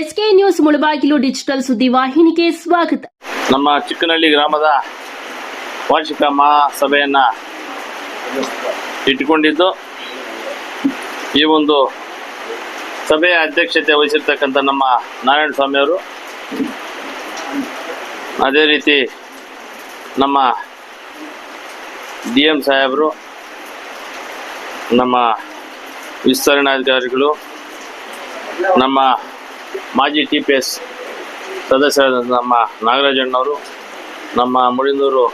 SK news Mulbagal digital ಸುದ್ದಿ ವಾಹಿನಿಗೆ ಸ್ವಾಗತ. ನಮ್ಮ ಚಿಕ್ಕನಹಳ್ಳಿ ಗ್ರಾಮದ ವಾರ್ಷಿಕ ಮಹಾಸಭೆಯನ್ನ ಇಟ್ಟುಕೊಂಡಿದ್ದು ಈ ಒಂದು ಸಭೆಯ ಅಧ್ಯಕ್ಷತೆ ವಹಿಸಿರ್ತಕ್ಕಂಥ ನಮ್ಮ ನಾರಾಯಣ ಸ್ವಾಮಿಯವರು ಅದೇ ರೀತಿ ನಮ್ಮ ಡಿ ಎಂ ಸಾಹೇಬರು, ನಮ್ಮ ವಿಸ್ತರಣಾಧಿಕಾರಿಗಳು, ನಮ್ಮ ಮಾಜಿ ಟಿ ಪಿ ಎಸ್ ಸದಸ್ಯರಾದ ನಮ್ಮ ನಾಗರಾಜಣ್ಣವರು, ನಮ್ಮ ಮುಳಿನೂರು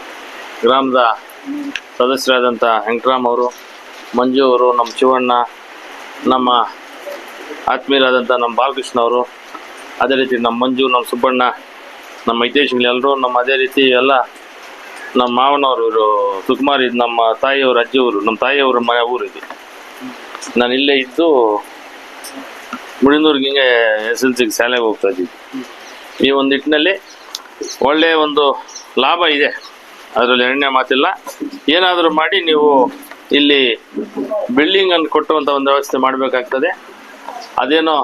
ಗ್ರಾಮದ ಸದಸ್ಯರಾದಂಥ ವೆಂಕಟರಾಮ್ ಅವರು, ಮಂಜು ಅವರು, ನಮ್ಮ ಶಿವಣ್ಣ, ನಮ್ಮ ಆತ್ಮೀಯರಾದಂಥ ನಮ್ಮ ಬಾಲಕೃಷ್ಣ ಅವರು, ಅದೇ ರೀತಿ ನಮ್ಮ ಮಂಜು, ನಮ್ಮ ಸುಬ್ಬಣ್ಣ, ನಮ್ಮ ಎಲ್ಲರೂ, ನಮ್ಮ ಅದೇ ರೀತಿ ಎಲ್ಲ ನಮ್ಮ ಮಾವನವರು ಇವರು, ಸುಕುಮಾರ್ ಇದು ನಮ್ಮ ತಾಯಿಯವರು, ಅಜ್ಜಿಯವರು, ನಮ್ಮ ತಾಯಿಯವ್ರ ಮನೆ ಊರಿದೆ ನಾನು ಇಲ್ಲೇ ಇದ್ದು ಮುಳಿನೂರ್ಗೆ ಹಿಂಗೆ ಎಸ್ ಎಲ್ ಸಿಗೆ ಶಾಲೆಗೆ ಹೋಗ್ತಾ ಇದ್ದೀವಿ ಈ ಒಂದು ನಿಟ್ಟಿನಲ್ಲಿ ಒಳ್ಳೆಯ ಒಂದು ಲಾಭ ಇದೆ. ಅದರಲ್ಲಿ ಎರಡನೇ ಮಾತಿಲ್ಲ. ಏನಾದರೂ ಮಾಡಿ ನೀವು ಇಲ್ಲಿ ಬಿಲ್ಡಿಂಗನ್ನು ಕೊಟ್ಟುವಂಥ ಒಂದು ವ್ಯವಸ್ಥೆ ಮಾಡಬೇಕಾಗ್ತದೆ. ಅದೇನೋ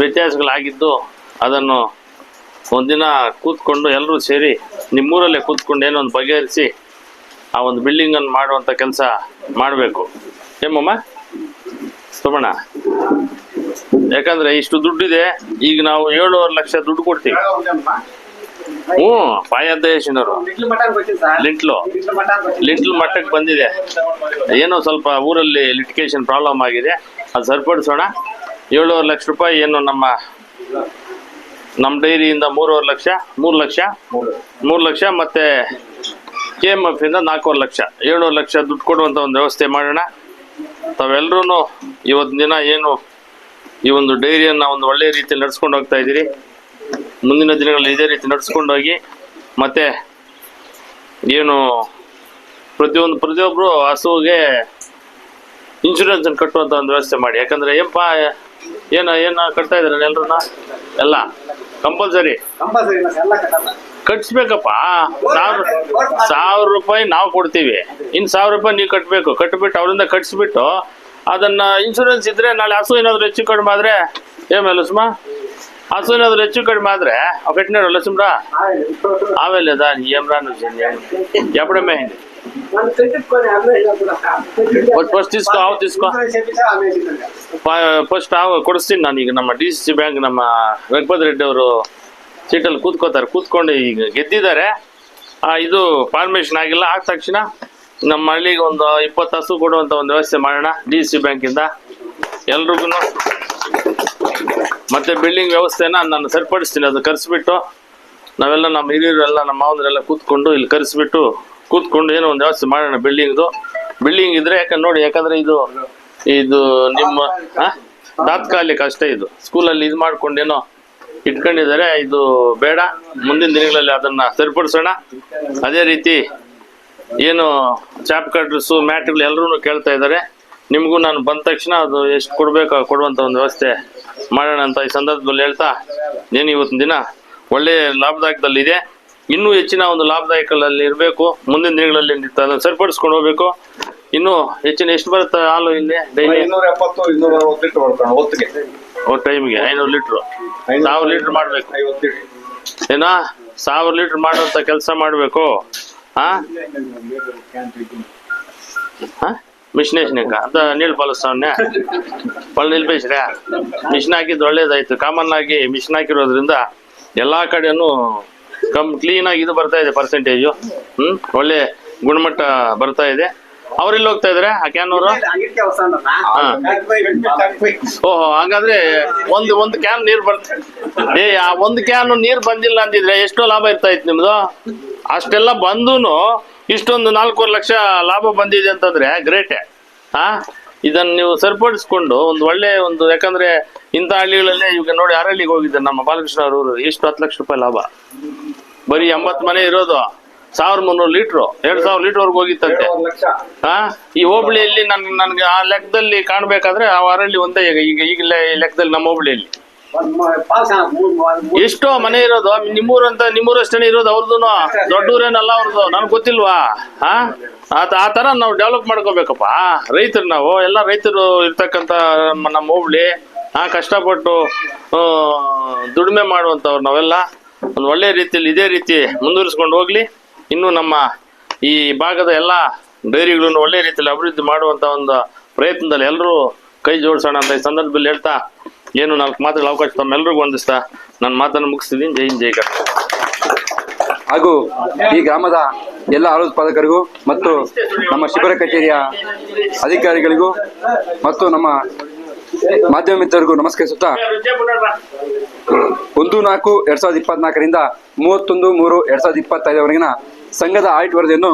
ವ್ಯತ್ಯಾಸಗಳಾಗಿದ್ದು ಅದನ್ನು ಒಂದಿನ ಕೂತ್ಕೊಂಡು ಎಲ್ಲರೂ ಸೇರಿ ನಿಮ್ಮೂರಲ್ಲೇ ಕೂತ್ಕೊಂಡು ಏನೋ ಒಂದು ಬಗೆಹರಿಸಿ ಆ ಒಂದು ಬಿಲ್ಡಿಂಗನ್ನು ಮಾಡುವಂಥ ಕೆಲಸ ಮಾಡಬೇಕು. ಏಮಮ್ಮ ಸುಮಣ್ಣ? ಯಾಕಂದ್ರೆ ಇಷ್ಟು ದುಡ್ಡಿದೆ, ಈಗ ನಾವು ಏಳುವರೆ ಲಕ್ಷ ದುಡ್ಡು ಕೊಡ್ತೀವಿ. ಹ್ಞೂ ಪಾಯಾಧ್ಯಕ್ಷನವರು ಲಿಂಟ್ಲು. ಲಿಂಟ್ಲ್ ಮಟ್ಟಕ್ಕೆ ಬಂದಿದೆ. ಏನೋ ಸ್ವಲ್ಪ ಊರಲ್ಲಿ ಲಿಟಿಕೇಶನ್ ಪ್ರಾಬ್ಲಮ್ ಆಗಿದೆ. ಅದು ಸರಿಪಡಿಸೋಣ. ಏಳುವರೆ ಲಕ್ಷ ರೂಪಾಯಿ ಏನು ನಮ್ಮ ನಮ್ಮ ಡೈರಿಯಿಂದ ಮೂರುವರೆ ಲಕ್ಷ, ಮೂರು ಲಕ್ಷ ಮೂರು ಲಕ್ಷ ಮತ್ತೆ ಕೆ ಎಂ ಎಫ್ ಇಂದ ನಾಲ್ಕೂವರೆ ಲಕ್ಷ. ಏಳುವರೆ ಲಕ್ಷ ದುಡ್ಡು ಕೊಡುವಂಥ ಒಂದು ವ್ಯವಸ್ಥೆ ಮಾಡೋಣ. ತಾವೆಲ್ಲರೂ ಇವತ್ತಿನ ದಿನ ಏನು ಈ ಒಂದು ಡೈರಿಯನ್ನು ಒಂದು ಒಳ್ಳೆಯ ರೀತಿಯಲ್ಲಿ ನಡ್ಸ್ಕೊಂಡು ಹೋಗ್ತಾ ಇದ್ದೀರಿ. ಮುಂದಿನ ದಿನಗಳಲ್ಲಿ ಇದೇ ರೀತಿ ನಡ್ಸ್ಕೊಂಡೋಗಿ ಮತ್ತೆ ಏನು ಪ್ರತಿಯೊಂದು ಪ್ರತಿಯೊಬ್ಬರು ಹಸುವಿಗೆ ಇನ್ಶೂರೆನ್ಸ್ ಕಟ್ಟುವಂತ ಒಂದು ವ್ಯವಸ್ಥೆ ಮಾಡಿ. ಯಾಕಂದ್ರೆ ಏನಪ್ಪ ಏನ ಏನ ಕಟ್ತಾ ಇದಾರೆ ಎಲ್ರನ್ನ ಎಲ್ಲ ಕಂಪಲ್ಸರಿ ಕಟ್ಸ್ಬೇಕಪ್ಪ. ಸಾವಿರ ಸಾವಿರ ರೂಪಾಯಿ ನಾವು ಕೊಡ್ತೀವಿ. ಇನ್ನು ಸಾವಿರ ರೂಪಾಯಿ ನೀವು ಕಟ್ಟಬೇಕು ಕಟ್ಬಿಟ್ಟು ಅವರಿಂದ ಕಟ್ಸ್ಬಿಟ್ಟು ಅದನ್ನ ಇನ್ಶೂರೆನ್ಸ್ ಇದ್ರೆ ನಾಳೆ ಹಸು ಏನಾದ್ರು ಹೆಚ್ಚು ಕಡಿಮೆ ಆದ್ರೆ ಏಮ ಲಕ್ಷ್ಮ ಹಸು ಏನಾದ್ರು ಹೆಚ್ಚು ಕಡಿಮೆ ಆದ್ರೆ ಅವ್ ಕಟ್ಟಿನ ಲಕ್ಷ್ಮ್ರ ಆಮೇಲೆ ಅದ ಏಮ್ರಾ ಎಪ್ಪಡಮೆ ಫಸ್ಟ್ తీసుకో ಆವ್ తీసుకో ಫಸ್ಟ್ ಆವ್ ಕೊಡಿಸ್ತೀನಿ ನಾನು ಈಗ ನಮ್ಮ ಡಿ ಸಿ ಸಿ ಬ್ಯಾಂಕ್ ನಮ್ಮ ವೆಂಕಪತ್ ರೆಡ್ಡಿ ಅವರು ಸೀಟಲ್ಲಿ ಕೂತ್ಕೋತಾರೆ ಕೂತ್ಕೊಂಡು ಈಗ ಗೆದ್ದಿದ್ದಾರೆ ಆ, ಇದು ಫಾರ್ಮೇಶನ್ ಆಗಿಲ್ಲ ಆದ ತಕ್ಷಣ ನಮ್ಮ ಹಳ್ಳಿಗೆ ಒಂದು ಇಪ್ಪತ್ತು ಹಸು ಕೊಡುವಂತ ಒಂದು ವ್ಯವಸ್ಥೆ ಮಾಡೋಣ ಡಿ ಸಿ ಬ್ಯಾಂಕಿಂದ. ಎಲ್ರಿಗೂ ಮತ್ತೆ ಬಿಲ್ಡಿಂಗ್ ವ್ಯವಸ್ಥೆನ ನಾನು ಸರಿಪಡಿಸ್ತೀನಿ, ಅದು ಕರೆಸ್ಬಿಟ್ಟು ನಾವೆಲ್ಲ ನಮ್ಮ ಹಿರಿಯರೆಲ್ಲ ನಮ್ಮ ಮಾವನರೆಲ್ಲ ಕೂತ್ಕೊಂಡು ಇಲ್ಲಿ ಕರೆಸ್ಬಿಟ್ಟು ಕೂತ್ಕೊಂಡು ಏನೋ ಒಂದು ವ್ಯವಸ್ಥೆ ಮಾಡೋಣ ಬಿಲ್ಡಿಂಗ್ದು ಬಿಲ್ಡಿಂಗ್ ಇದ್ರೆ ಯಾಕಂದ್ರೆ ನೋಡಿ, ಯಾಕಂದ್ರೆ ಇದು ಇದು ನಿಮ್ಮ? ತಾತ್ಕಾಲಿಕ ಅಷ್ಟೇ ಇದು. ಸ್ಕೂಲಲ್ಲಿ ಇದು ಮಾಡ್ಕೊಂಡೇನೋ ಇಟ್ಕೊಂಡಿದ್ದಾರೆ, ಇದು ಬೇಡ. ಮುಂದಿನ ದಿನಗಳಲ್ಲಿ ಅದನ್ನ ಸರಿಪಡಿಸೋಣ. ಅದೇ ರೀತಿ ಏನು ಚಾಪ್ ಕಟ್ರಸು ಮ್ಯಾಟ್ಗಳು ಎಲ್ಲರೂ ಕೇಳ್ತಾ ಇದ್ದಾರೆ. ನಿಮಗೂ ನಾನು ಬಂದ ತಕ್ಷಣ ಅದು ಎಷ್ಟು ಕೊಡಬೇಕು ಕೊಡುವಂಥ ಒಂದು ವ್ಯವಸ್ಥೆ ಮಾಡೋಣ ಅಂತ ಈ ಸಂದರ್ಭದಲ್ಲಿ ಹೇಳ್ತಾ ನೀನು ಇವತ್ತಿನ ದಿನ ಒಳ್ಳೆಯ ಲಾಭದಾಯಕದಲ್ಲಿದೆ. ಇನ್ನೂ ಹೆಚ್ಚಿನ ಒಂದು ಲಾಭದಾಯಕದಲ್ಲಿ ಇರಬೇಕು. ಮುಂದಿನ ದಿನಗಳಲ್ಲಿ ಅದನ್ನು ಸರಿಪಡಿಸ್ಕೊಂಡು ಹೋಗ್ಬೇಕು. ಇನ್ನೂ ಹೆಚ್ಚಿನ ಎಷ್ಟು ಬರುತ್ತೆ ಹಾಲು ಇಲ್ಲಿ ಡೈಲಿ? ಇನ್ನೂರ ಎಪ್ಪತ್ತು ಇನ್ನೂರ ಅರವತ್ತು ಲೀಟರ್ ಬರ್ತಾನೆ ಹೊತ್ತಿಗೆ ಒಂದು ಟೈಮಿಗೆ ಐನೂರು ಲೀಟ್ರು. ಸಾವಿರ ಲೀಟ್ರ್ ಮಾಡಬೇಕು. ಐವತ್ತು ಲೀಟರ್. ಏನಾ? ಸಾವಿರ ಲೀಟ್ರ್ ಮಾಡುವಂಥ ಕೆಲಸ ಮಾಡಬೇಕು. ಮಿಷನೇಶ್ನಿಕ ಅಂತ ನೀಳು ಬಳಸ್ತಾವನ್ನೇ ಪಳ್ಳ ನಿಲ್ಬೇಸ್ರೆ ಮಿಷನ್ ಹಾಕಿದ್ದು ಒಳ್ಳೇದಾಯ್ತು. ಕಾಮನ್ ಆಗಿ ಮಿಷನ್ ಹಾಕಿರೋದ್ರಿಂದ ಎಲ್ಲಾ ಕಡೆನೂ ಕಮ್ ಕ್ಲೀನ್ ಆಗಿ ಇದು ಬರ್ತಾ ಇದೆ ಪರ್ಸೆಂಟೇಜು ಹ್ಮ್? ಒಳ್ಳೆ ಗುಣಮಟ್ಟ ಬರ್ತಾ ಇದೆ. ಅವ್ರೆಲ್ಲಿ ಹೋಗ್ತಾ ಇದ್ರೆ? ಆ ಕ್ಯಾನ್ ಅವರು? ಓಹೋ, ಹಾಗಾದ್ರೆ ಒಂದು ಒಂದು ಕ್ಯಾನ್ ನೀರು ಬರ್ತ ಏ, ಆ ಒಂದು ಕ್ಯಾನ್ ನೀರು ಬಂದಿಲ್ಲ ಅಂತಿದ್ರೆ ಎಷ್ಟೋ ಲಾಭ ಇರ್ತಾ ಇತ್ತು ನಿಮ್ದು? ಅಷ್ಟೆಲ್ಲ ಬಂದೂನು ಇಷ್ಟೊಂದು ನಾಲ್ಕೂವರೆ ಲಕ್ಷ ಲಾಭ ಬಂದಿದೆ ಅಂತಂದ್ರೆ ಗ್ರೇಟೆ. ಆ? ಇದನ್ನ ನೀವು ಸರಿಪಡಿಸ್ಕೊಂಡು ಒಂದು ಒಳ್ಳೆ ಒಂದು ಯಾಕಂದ್ರೆ ಇಂಥ ಹಳ್ಳಿಗಳಲ್ಲೇ ಈಗ ನೋಡಿ ಅರಳಿಗೆ ಹೋಗಿದ್ದಾರೆ ನಮ್ಮ ಬಾಲಕೃಷ್ಣ ಅವರು ಎಷ್ಟು ಹತ್ತು ಲಕ್ಷ ರೂಪಾಯಿ ಲಾಭ? ಬರೀ ಎಂಬತ್ತು ಮನೆ ಇರೋದು. ಸಾವಿರ ಮುನ್ನೂರು ಲೀಟ್ರು. ಎರಡ್ ಸಾವಿರ ಲೀಟರ್ ಹೋಗಿತ್ತಂತೆ. ಹಾ ಈ ಹೋಬಳಿಯಲ್ಲಿ ನನ್ ನನ್ಗೆ ಆ ಲೆಕ್ಕದಲ್ಲಿ ಕಾಣ್ಬೇಕಾದ್ರೆ ಆ ಅರಳಿ ಒಂದೇ ಈಗ ಈಗ ಈಗಲೇ ಲೆಕ್ಕದಲ್ಲಿ ನಮ್ಮ ಹೋಬಳಿಯಲ್ಲಿ. ಎಷ್ಟೋ ಮನೆ ಇರೋದು, ನಿಮ್ಮೂರಂತ, ನಿಮ್ಮೂರಷ್ಟೇ ಇರೋದು ಅವ್ರದ್ದು ದೊಡ್ಡೂರೇನಲ್ಲ ಅವ್ರದ್ದು ನನ್ಗೆ ಗೊತ್ತಿಲ್ವಾ? ಆತ ಆ ತರ ನಾವು ಡೆವಲಪ್ ಮಾಡ್ಕೋಬೇಕಪ್ಪ. ರೈತರು ನಾವು, ಎಲ್ಲ ರೈತರು ಇರ್ತಕ್ಕಂಥ ನಮ್ಮ ನಮ್ಮ ಹೋಬಳಿ, ಆ, ಕಷ್ಟಪಟ್ಟು ದುಡಿಮೆ ಮಾಡುವಂಥವ್ರು ನಾವೆಲ್ಲ. ಒಂದು ಒಳ್ಳೆ ರೀತಿಯಲ್ಲಿ ಇದೇ ರೀತಿ ಮುಂದುವರಿಸ್ಕೊಂಡು ಹೋಗ್ಲಿ. ಇನ್ನು ನಮ್ಮ ಈ ಭಾಗದ ಎಲ್ಲ ಡೈರಿಗಳನ್ನು ಒಳ್ಳೆ ರೀತಿಯಲ್ಲಿ ಅಭಿವೃದ್ಧಿ ಮಾಡುವಂಥ ಒಂದು ಪ್ರಯತ್ನದಲ್ಲಿ ಎಲ್ಲರೂ ಕೈ ಜೋಡಿಸೋಣ ಅಂತ ಈ ಸಂದರ್ಭದಲ್ಲಿ ಹೇಳ್ತಾ ಏನು ನಾಲ್ಕು ಮಾತ್ರ ಅವಕಾಶ ತಮ್ಮೆಲ್ಲರಿಗೂ ಒಂದಿಸ್ತಾ ನನ್ನ ಮಾತನ್ನು ಮುಗಿಸ್ತಿದ್ದೀನಿ ಜೈನ್ ಜೈ ಹಾಗೂ ಈ ಗ್ರಾಮದ ಎಲ್ಲ ಹಾಲು ಉತ್ಪಾದಕರಿಗೂ ಮತ್ತು ನಮ್ಮ ಶಿಬಿರ ಕಚೇರಿಯ ಅಧಿಕಾರಿಗಳಿಗೂ ಮತ್ತು ನಮ್ಮ ಮಾಧ್ಯಮ ಮಿತ್ರರಿಗೂ ನಮಸ್ಕರಿಸುತ್ತಾ ಒಂದು ನಾಲ್ಕು ಎರಡ್ ಸಾವಿರದ ಇಪ್ಪತ್ನಾಲ್ಕರಿಂದ ಮೂವತ್ತೊಂದು ಮೂರು ಎರಡ್ ಸಾವಿರದ ಇಪ್ಪತ್ತೈದರವರೆಗಿನ ಸಂಘದ ಆಡಿಟ್ ವರದಿಯನ್ನು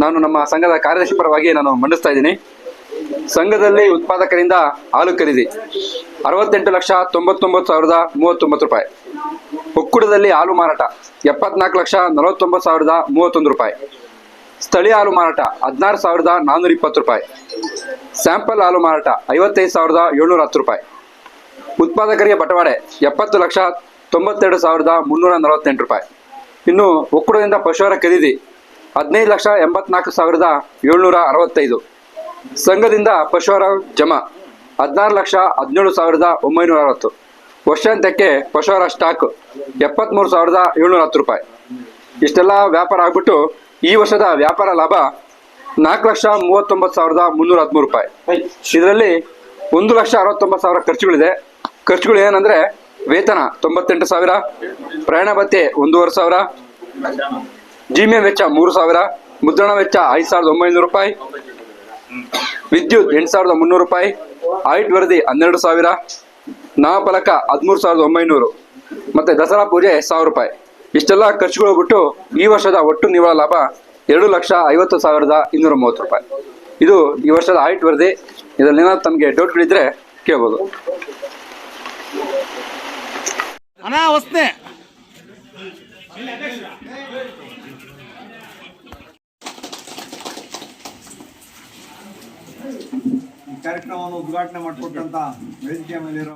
ನಾನು ನಮ್ಮ ಸಂಘದ ಕಾರ್ಯದರ್ಶಿ ಪರವಾಗಿ ನಾನು ಮಂಡಿಸ್ತಾ ಇದ್ದೀನಿ. ಸಂಘದಲ್ಲಿ ಉತ್ಪಾದಕರಿಂದ ಹಾಲು ಖರೀದಿ. ಅರವತ್ತೆಂಟು ಲಕ್ಷ ತೊಂಬತ್ತೊಂಬತ್ತು ಸಾವಿರದ ಮೂವತ್ತೊಂಬತ್ತು ರೂಪಾಯಿ. ಒಕ್ಕೂಟದಲ್ಲಿ ಹಾಲು ಮಾರಾಟ. ಎಪ್ಪತ್ನಾಲ್ಕು ಲಕ್ಷ ನಲವತ್ತೊಂಬತ್ತು ಸಾವಿರದ ಮೂವತ್ತೊಂದು ರೂಪಾಯಿ. ಸ್ಥಳೀಯ ಹಾಲು ಮಾರಾಟ. ಹದಿನಾರು ಸಾವಿರದ ನಾನ್ನೂರ ಇಪ್ಪತ್ತು ರೂಪಾಯಿ. ಸ್ಯಾಂಪಲ್ ಹಾಲು ಮಾರಾಟ. ಐವತ್ತೈದು ಸಾವಿರದ ಏಳ್ನೂರ ಹತ್ತು ರೂಪಾಯಿ. ಉತ್ಪಾದಕರಿಗೆ ಬಟವಾಡೆ. ಎಪ್ಪತ್ತು ಲಕ್ಷ ತೊಂಬತ್ತೆರಡು ಸಾವಿರದ ಮುನ್ನೂರ ನಲವತ್ತೆಂಟು ರೂಪಾಯಿ. ಇನ್ನು ಒಕ್ಕೂಟದಿಂದ ಪಶುವರ ಖರೀದಿ. ಹದಿನೈದು ಲಕ್ಷ ಎಂಬತ್ನಾಲ್ಕು ಸಾವಿರದ ಏಳ್ನೂರ ಅರವತ್ತೈದು. ಸಂಘದಿಂದ ಪಶುವರ ಜಮಾ. ಹದಿನಾರು ಲಕ್ಷ ಹದಿನೇಳು ಸಾವಿರದ ಒಂಬೈನೂರ ಅರವತ್ತು. ವರ್ಷಾಂತ್ಯಕ್ಕೆ ಪಶುವರ ಸ್ಟಾಕ್ ಎಪ್ಪತ್ತ್ಮೂರು ಸಾವಿರದ ಏಳ್ನೂರ ಹತ್ತು ರೂಪಾಯಿ. ಇಷ್ಟೆಲ್ಲ ವ್ಯಾಪಾರ ಆಗ್ಬಿಟ್ಟು ಈ ವರ್ಷದ ವ್ಯಾಪಾರ ಲಾಭ ನಾಲ್ಕು ಲಕ್ಷ ಮೂವತ್ತೊಂಬತ್ತು ಸಾವಿರದ ಮುನ್ನೂರ ಹದಿಮೂರು ರೂಪಾಯಿ. ಇದರಲ್ಲಿ ಒಂದು ಲಕ್ಷ ಅರವತ್ತೊಂಬತ್ತು ಸಾವಿರ ಖರ್ಚುಗಳಿದೆ. ಖರ್ಚುಗಳು ಏನಂದ್ರೆ ವೇತನ ತೊಂಬತ್ತೆಂಟು ಸಾವಿರ, ಪ್ರಯಾಣ ಭತ್ಯೆ ಒಂದೂವರೆ ಸಾವಿರ ಜಿಮೆ ವೆಚ್ಚ ಮೂರು ಸಾವಿರ, ಮುದ್ರಣ ವೆಚ್ಚ ಐದು ಸಾವಿರದ ಒಂಬೈನೂರು ರೂಪಾಯಿ ವಿದ್ಯುತ್ ಎಂಟು ಸಾವಿರದ ಮುನ್ನೂರು ರೂಪಾಯಿ ಆಯಿಟ್ ವರದಿ ಹನ್ನೆರಡು ಸಾವಿರ ನಾಮಫಲಕ ಹದಿಮೂರು ಸಾವಿರದ ಒಂಬೈನೂರು, ಮತ್ತೆ ದಸರಾ ಪೂಜೆ ಸಾವಿರ ರೂಪಾಯಿ. ಇಷ್ಟೆಲ್ಲ ಖರ್ಚುಗಳು ಬಿಟ್ಟು ಈ ವರ್ಷದ ಒಟ್ಟು ನಿವ್ವಳ ಲಾಭ ಎರಡು ಲಕ್ಷ ಐವತ್ತು ಸಾವಿರದ ಇನ್ನೂರ ಮೂವತ್ತು ರೂಪಾಯಿ. ಇದು ಈ ವರ್ಷದ ಆಯಿಟ್ ವರದಿ. ಇದರಲ್ಲಿ ಏನಾದ್ರು ತಮಗೆ ಡೌಟ್ಗಳಿದ್ರೆ ಕೇಳ್ಬೋದು. ಅಣ್ಣ ಉದ್ಘಾಟನೆ ಮಾಡಿಕೊಟ್ಟಂತ ವೇದಿಕೆ ಮೇಲಿರೋ